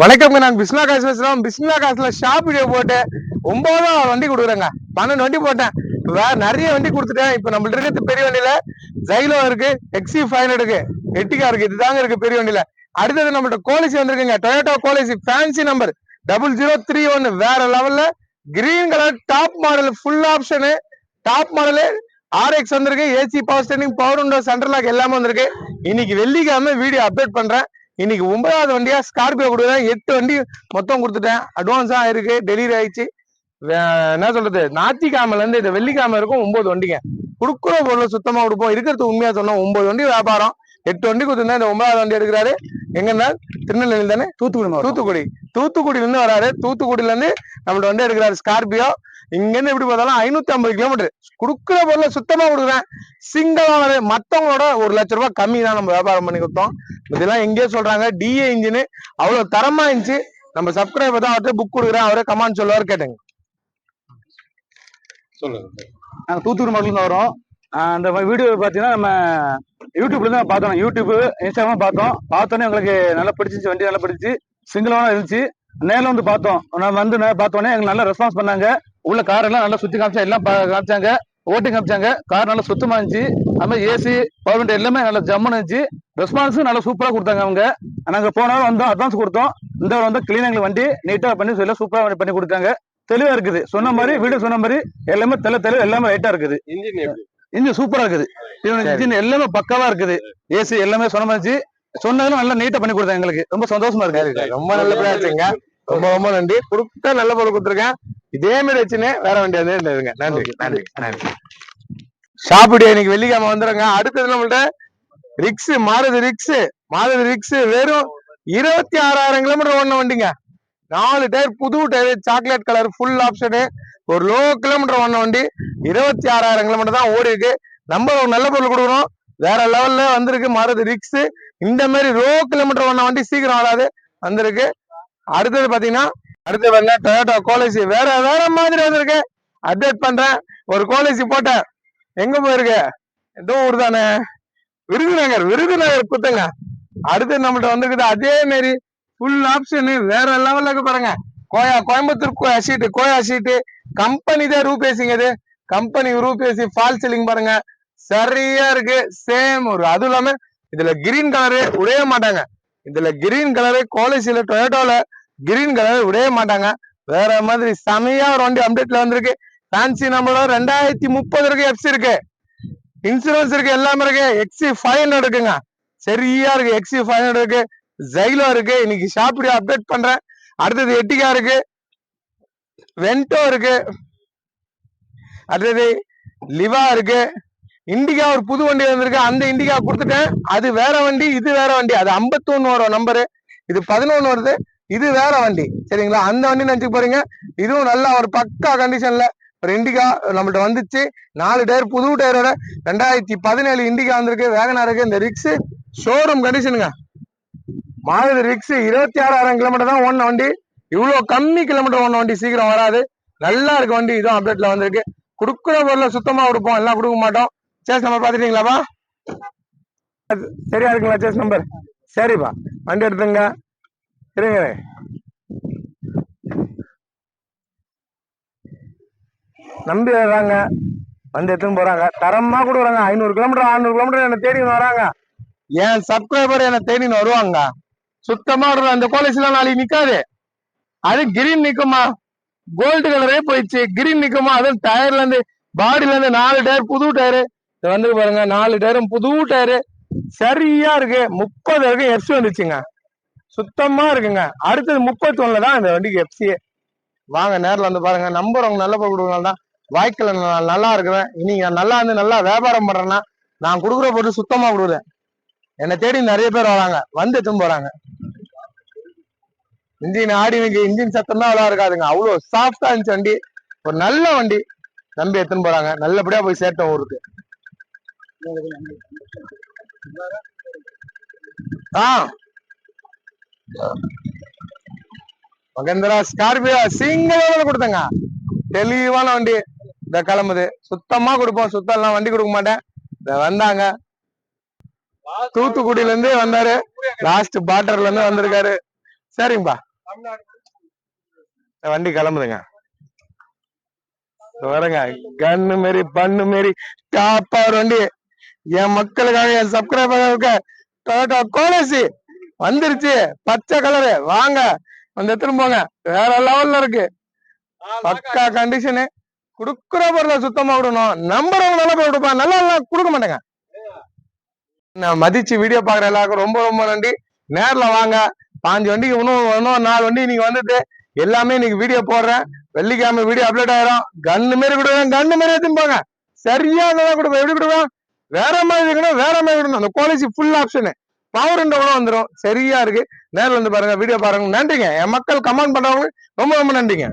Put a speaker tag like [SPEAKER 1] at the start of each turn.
[SPEAKER 1] வணக்கம் நான் பிஸ்னா காசு பேசுறோம். பிஸ்னா காசுல ஷாப் வீடியோ போட்டு ஒன்பதாவது வண்டி கொடுக்குறேங்க. பன்னெண்டு வண்டி போட்டேன். வேற நிறைய வண்டி கொடுத்துட்டேன். இப்போ நம்மள்ட்ட இருக்கிறது பெரிய வண்டியில ஜைலோ இருக்கு எக்ஸி ஃபைவ் இருக்கு எட்டிகா இருக்கு இதுதாங்க இருக்கு பெரிய வண்டியில. அடுத்தது நம்மள்ட்ட கோலிசி வந்திருக்குங்க. Toyota Qualis fancy number double zero three ஒன்னு வேற லெவல்ல green colour top model full option top model RX வந்திருக்கு. ஏசி பவர் ஸ்டேண்டிங் பவர் விண்டோ சென்டர் லாக் எல்லாமே வந்திருக்கு. இன்னைக்கு வெள்ளிக்கிழமை வீடியோ அப்டேட் பண்றேன். இன்னைக்கு ஒன்பதாவது வண்டியா ஸ்கார்பியோ கொடுக்குறேன். எட்டு வண்டி மொத்தம் கொடுத்துட்டேன். அட்வான்ஸா இருக்கு. டெலிவரி ஆயிடுச்சு. என்ன சொல்றது? ஞாயிற்றுக்கிழமைல இருந்து இந்த வெள்ளிக்கிழமை இருக்கும் ஒன்பது வண்டிங்க. கொடுக்குற பொருளை சுத்தமா கொடுப்போம். இருக்கிறது உண்மையா சொன்னோம் ஒன்பது வண்டி வியாபாரம். எட்டு வண்டி கொடுத்துருந்தேன் இந்த ஒன்பதாவது வண்டி எடுக்கிறாரு. எங்கன்னா திருநெல்வேலி தானே?
[SPEAKER 2] தூத்துக்குடி.
[SPEAKER 1] தூத்துக்குடி. தூத்துக்குடியில இருந்து வராரு. தூத்துக்குடியில இருந்து நம்மள்ட்ட வந்து எடுக்கிறாரு ஸ்கார்பியோ இங்க இருந்து எப்படி பார்த்தாலும் ஐநூத்தி ஐம்பது கிலோமீட்டர் குடுக்குற பொருளை சுத்தமா கொடுக்குறேன். சிங்கிளானது மத்தவங்களோட ஒரு லட்ச ரூபாய் கம்மி தான் நம்ம வியாபாரம் பண்ணி கொடுத்தோம். இதெல்லாம் எங்கேயோ சொல்றாங்க டிஏ இன்ஜின் அவ்வளவு தரமா இருந்துச்சு. நம்ம சப்ஸ்கிரைபர் தான் அவர்கிட்ட புக் கொடுக்குறேன். அவரே கமாண்ட் சொல்லுவார் கேட்டுங்க. சொல்லுங்க.
[SPEAKER 2] நாங்க தூத்துக்குடி மாவட்டத்துல இருந்து வரோம். அந்த வீடியோ பாத்தீங்கன்னா நம்ம யூடியூப்ல இருந்து பார்த்தோம். யூடியூப் இன்ஸ்டாகிராம் பார்த்தோம். பார்த்தோன்னே எங்களுக்கு நல்லா பிடிச்சிச்சு வண்டி நல்லா பிடிச்சி சிங்கிளான இருந்துச்சு. நேரில் வந்து பார்த்தோம். நான் வந்து பார்த்தோன்னே எங்களுக்கு நல்லா ரெஸ்பான்ஸ் பண்ணாங்க. உள்ள கார் எல்லாம் நல்லா சுத்தி காமிச்சா எல்லாம் காமிச்சாங்க. ஓட்டி காமிச்சாங்க. கார் நல்லா சுத்தமா இருந்துச்சு. அது மாதிரி ஏசி பவர் விண்டோ எல்லாமே நல்லா ஜம்முன்னு இருந்துச்சு. ரெஸ்பான்ஸும் நல்லா சூப்பரா கொடுத்தாங்க அவங்க. நாங்க போனாலும் வந்தோம் அட்வான்ஸ் கொடுத்தோம். இந்த வந்து கிளீன் எங்களுக்கு வண்டி நீட்டா பண்ணி சொல்லி சூப்பரா பண்ணி கொடுத்தாங்க. தெளிவா இருக்குது. சொன்ன மாதிரி வீடியோ சொன்ன மாதிரி எல்லாமே தெளி தெளிவு எல்லாமே ரைட்டா இருக்குது.
[SPEAKER 1] இன்ஜின்
[SPEAKER 2] சூப்பரா இருக்குது. இன்ஜின் எல்லாமே பக்காவா இருக்குது. ஏசி எல்லாமே சொன்ன மாதிரி சொன்னதும் நல்லா நீட்டா பண்ணி கொடுத்தாங்க எங்களுக்கு. ரொம்ப சந்தோஷமா இருக்கு.
[SPEAKER 1] ரொம்ப நல்லபடியா வச்சுங்க ரொம்ப ரொம்ப நன்றி. கொடுத்தா நல்ல பொருள் கொடுத்துருக்கேன். இதே மாதிரி வச்சுன்னு வேற வண்டி வந்து இருந்ததுங்க. நன்றி நன்றி நன்றி. ஷாப் வீடியோ இன்னைக்கு? வெள்ளிக்கிழமை வந்துருங்க. அடுத்தது நம்மள்ட்ட ரிக்ஸ் மாருதி ரிக்ஸ் மாருதி ரிக்ஸ் வெறும் இருபத்தி ஆறாயிரம் கிலோமீட்டர் ஓடின வண்டிங்க. நாலு டயர் புது tyre chocolate colour full option ஒரு லோ கிலோமீட்டர் ஓடின வண்டி இருபத்தி ஆறாயிரம் கிலோமீட்டர் தான் ஓடி இருக்கு நம்ம ஒரு நல்ல பொருள் கொடுக்குறோம். வேற லெவல்ல வந்திருக்கு மாருதி ரிக்ஸ். இந்த மாதிரி லோ கிலோமீட்டர் ஓடின வண்டி சீக்கிரம் வராது. வந்திருக்கு. அடுத்தது பாத்தீங்கன்னா அடுத்து வந்து டொயோட்டோ கோலிசி வேற வேற மாதிரி வந்திருக்கு. அப்டேட் பண்றேன். ஒரு கோலிசி போட்டேன். எங்க போயிருக்கு? ஏதோ ஊர் தானே. விருதுநகர் விருதுநகர் குத்துங்க. அடுத்து நம்மள்ட்ட வந்துருக்குது அதே மாரி ஃபுல் ஆப்ஷனு வேற லெவல்ல இருக்கு பாருங்க. கோயா கோயம்புத்தூர் கோயா ஷீட்டு கோயா ஷீட்டு கம்பெனி தான் ரூபேசிங்க இது. கம்பெனி ரூபேசி ஃபால் சீலிங் பாருங்க. சரியா இருக்கு. சேம் ஒரு அதுவும் இல்லாம இதுல கிரீன் கலரு உடைய மாட்டாங்க. இதுல கிரீன் கலரு கோலிசில டொயோட்டோல கிரீன் கலர் விடவே மாட்டாங்க. வேற மாதிரி செமையா ஒரு வண்டி அப்டேட்ல வந்திருக்கு. ஃபேன்சி நம்மளோட ரெண்டாயிரத்தி முப்பது இருக்கு எஃப்சி இருக்கு. இன்சூரன்ஸ் இருக்கு எல்லாமே இருக்கு. எக்ஸி ஃபைவ் ஹண்ட்ரட் இருக்குங்க. சரியா இருக்கு. எக்ஸி ஃபைவ் ஹண்ட்ரட் இருக்கு. ஜைலோ இருக்கு. இன்னைக்கு ஷாப்டி அப்டேட் பண்றேன். அடுத்தது எட்டிகா இருக்கு. வென்டோ இருக்கு. அடுத்தது லிவா இருக்கு. இண்டிகா ஒரு புது வண்டி வந்திருக்கு. அந்த இண்டிகா கொடுத்துட்டேன். அது வேற வண்டி இது வேற வண்டி. அது 51 வரும் நம்பரு இது பதினொன்னு வருது. இது வேற வண்டி சரிங்களா? அந்த வண்டி நினைச்சு போறீங்க. இதுவும் நல்லா ஒரு பக்கா கண்டிஷன்ல ஒரு இண்டிகா நம்மள்ட்ட வந்துச்சு. நாலு டயர் புது டயரோட ரெண்டாயிரத்தி பதினேழு இண்டிகா வந்திருக்கு. வேகனா இருக்கு. இந்த ரிக்ஸ் ஷோரூம் கண்டிஷனுங்க மாருதி ரிக்ஸ் இருபத்தி ஆறாயிரம் கிலோமீட்டர் தான் ஓன வண்டி. இவ்வளவு கம்மி கிலோமீட்டர் ஓன வண்டி சீக்கிரம் வராது. நல்லா இருக்கு வண்டி. இதுவும் அப்டேட்ல வந்திருக்கு. கொடுக்குற பொருளை சுத்தமா கொடுப்போம் எல்லாம் கொடுக்க மாட்டோம். சேஸ் நம்பர் பாத்துட்டீங்களாப்பா சரியா இருக்குங்களா சேஸ் நம்பர் சரிப்பா. வண்டி எடுத்துங்க. இருங்க நம்பி வர்றாங்க வந்து எடுத்துன்னு போறாங்க. தரமா வராங்க. ஐநூறு கிலோமீட்டர் அறுநூறு கிலோமீட்டர் என்ன தேடி வராங்க. என் சப்ஸ்கிரைபர் என்ன தேடின்னு வருவாங்க. சுத்தமா இருக்கும் அந்த காலேஜ்ல நாளைக்கு நிக்காது. அது கிரீன் நிக்குமா? கோல்டு கலரே போயிடுச்சு. கிரீன் நிக்குமா? அதுவும் டயர்ல இருந்து பாடியில இருந்து நாலு டயர் புது டயரு வந்து பாருங்க நாலு டயரும் புது டயரு சரியா இருக்கு. முப்பது வரைக்கும் எஃப்சி வந்துச்சுங்க. சுத்தமா இருக்குங்க. அடுத்தது முப்பத்தி ஒண்ணுல தான் இந்த வண்டிக்கு எஃப்சி வாங்க நேரில் வந்து பாருங்க. நம்பர் நல்ல பொருள் கொடுக்கறனால தான் வாய்க்கல நான் நல்லா இருக்கிறேன் இனி நல்லா இருந்து நல்லா வியாபாரம் பண்றேன்னா நான் கொடுக்குற பொருள் சுத்தமா கொடுக்குறேன் என்னை தேடி நிறைய பேர் வராங்க. வந்து எடுத்துன்னு போறாங்க. இன்ஜின் ஆடி இன்ஜின் சத்தம் தான் அவ்வளோ இருக்காதுங்க. அவ்வளோ சாஃப்டா இருந்துச்சு வண்டி. ஒரு நல்ல வண்டி. நம்பி எடுத்துன்னு போறாங்க. நல்லபடியா போய் சேர்த்தோம் ஊருக்கு. ஆ. மகேந்திரா ஸ்கார்பியோ சிங்கிள் கொடுத்தங்க. தெளிவான வண்டி இந்த கிளம்புது. சுத்தமா கொடுப்போம். சுத்தம் எல்லாம் வண்டி கொடுக்க மாட்டேன். இந்த வந்தாங்க. தூத்துக்குடியில இருந்து வந்தாரு. லாஸ்ட் பார்டர்ல இருந்து வந்திருக்காரு. சரிங்கப்பா. வண்டி கிளம்புதுங்க. வரங்க கண்ணு மாரி பண்ணு மாரி டாப்பா ஒரு வண்டி. என் மக்களுக்காக என் சப்ஸ்கிரைபர்களுக்கு டொயோட்டா கோலசி வந்துருச்சு. பச்சை கலரு வாங்க. வந்து எடுத்துட்டு போங்க. வேற லெவல்ல இருக்கு. பக்கா கண்டிஷனு குடுக்குற பொருளை சுத்தமா விடணும். நம்புறவங்க நல்லா போய் கொடுப்பான் நல்லா எல்லாம் கொடுக்க மாட்டேங்க. நான் மதிச்சு வீடியோ பாக்குற எல்லாருக்கும் ரொம்ப ரொம்ப நன்றி. நேர்ல வாங்க. பாஞ்சு வண்டிக்கு இன்னும் இன்னும் நாலு வண்டி நீங்க வந்துட்டு எல்லாமே இன்னைக்கு வீடியோ போடுறேன். வெள்ளிக்கிழமை வீடியோ அப்லோட் ஆயிரும். கன்னு மாரி கொடுவேன் கன்னு மாரி எடுத்துன்னு போங்க. சரியா தான் கொடுப்பேன். எப்படி கொடுப்பேன்? வேற மாதிரி இருக்கணும் வேற மாதிரி இருக்கணும் அந்த குவாலிட்டி ஃபுல் ஆப்ஷனு பவர் கூட வந்துரும். சரியா இருக்கு. நேரில் வந்து பாருங்க வீடியோ பாருங்க. நன்றிங்க. என் மக்கள் கமெண்ட் பண்றவங்களுக்கு ரொம்ப ரொம்ப நன்றிங்க.